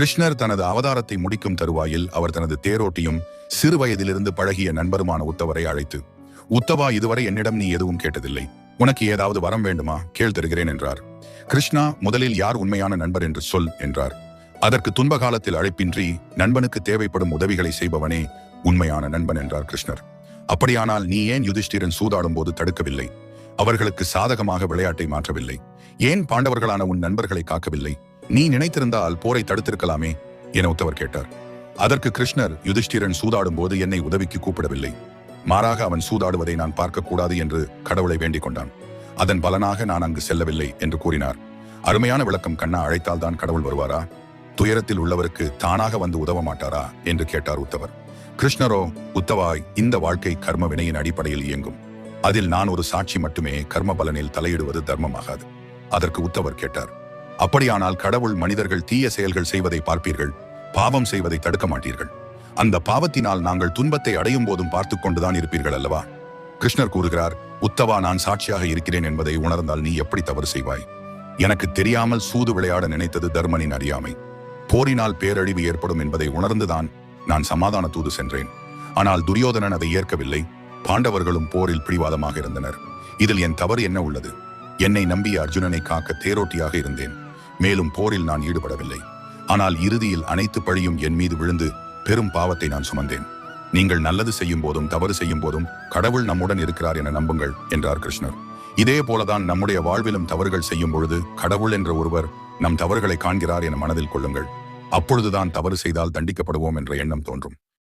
கிருஷ்ணர் தனது அவதாரத்தை முடிக்கும் தருவாயில் அவர் தனது தேரோட்டியும் சிறு வயதிலிருந்து பழகிய நண்பருமான உத்தவரை அழைத்து உத்தவா இதுவரை என்னிடம் நீ எதுவும் கேட்டதில்லை. உனக்கு ஏதாவது வரம் வேண்டுமா? கேள் தருகிறேன் என்றார். கிருஷ்ணா முதலில் யார் உண்மையான நண்பர் என்று சொல் என்றார். அதற்கு துன்ப காலத்தில் அழைப்பின்றி நண்பனுக்கு தேவைப்படும் உதவிகளை செய்பவனே உண்மையான நண்பன் என்றார் கிருஷ்ணர். அப்படியானால் நீ ஏன் யுதிஷ்டிரன் சூதாடும் போது தடுக்கவில்லை? அவர்களுக்கு சாதகமாக விளையாட்டை மாற்றவில்லை. ஏன் பாண்டவர்களான உன் நண்பர்களை காக்கவில்லை? நீ நினைத்திருந்தால் போரை தடுத்திருக்கலாமே என உத்தவர் கேட்டார். அதற்கு கிருஷ்ணர் யுதிஷ்டிரன் சூதாடும் போது என்னை உதவிக்கு கூப்பிடவில்லை. மாறாக அவன் சூதாடுவதை நான் பார்க்கக்கூடாது என்று கடவுளை வேண்டிக் கொண்டான். அதன் பலனாக நான் அங்கு செல்லவில்லை என்று கூறினார். அருமையான விளக்கம் கண்ணா அழைத்தால் தான் கடவுள் வருவாரா? துயரத்தில் உள்ளவருக்கு தானாக வந்து உதவ மாட்டாரா? என்று கேட்டார் உத்தவர். கிருஷ்ணரோ உத்தவாய் இந்த வாழ்க்கை கர்ம வினையின் அடிப்படையில் இயங்கும். அதில் நான் ஒரு சாட்சி மட்டுமே கர்ம பலனில் தலையிடுவது தர்மமாகாது. அதற்கு உத்தவர் கேட்டார். அப்படியானால் கடவுள் மனிதர்கள் தீய செயல்கள் செய்வதை பார்ப்பீர்கள். பாவம் செய்வதை தடுக்க மாட்டீர்கள். அந்த பாவத்தினால் நாங்கள் துன்பத்தை அடையும் போதும் பார்த்து கொண்டுதான் இருப்பீர்கள் அல்லவா? கிருஷ்ணர் கூறுகிறார் உத்தவா நான் சாட்சியாக இருக்கிறேன் என்பதை உணர்ந்தால் நீ எப்படி தவறு செய்வாய்? எனக்கு தெரியாமல் சூது விளையாட நினைத்தது தர்மனின் அறியாமை. போரினால் பேரழிவு ஏற்படும் என்பதை உணர்ந்துதான் நான் சமாதான தூது சென்றேன். ஆனால் துரியோதனன் அதை ஏற்கவில்லை. பாண்டவர்களும் போரில் பிடிவாதமாக இருந்தனர். இதில் என் தவறு என்ன உள்ளது? என்னை நம்பிய அர்ஜுனனை காக்க தேரோட்டியாக இருந்தேன். மேலும் போரில் நான் ஈடுபடவில்லை. ஆனால் இறுதியில் அனைத்து பழியும் என் மீது விழுந்து பெரும் பாவத்தை நான் சுமந்தேன். நீங்கள் நல்லது செய்யும் போதும் தவறு செய்யும் போதும் கடவுள் நம்முடன் இருக்கிறார் என நம்புங்கள் என்றார் கிருஷ்ணர். இதே போலதான் நம்முடைய வாழ்விலும் தவறுகள் செய்யும் பொழுது கடவுள் என்ற ஒருவர் நம் தவறுகளை காண்கிறார் என மனதில் கொள்ளுங்கள். அப்பொழுதுதான் தவறு செய்தால் தண்டிக்கப்படுவோம் என்ற எண்ணம் தோன்றும்.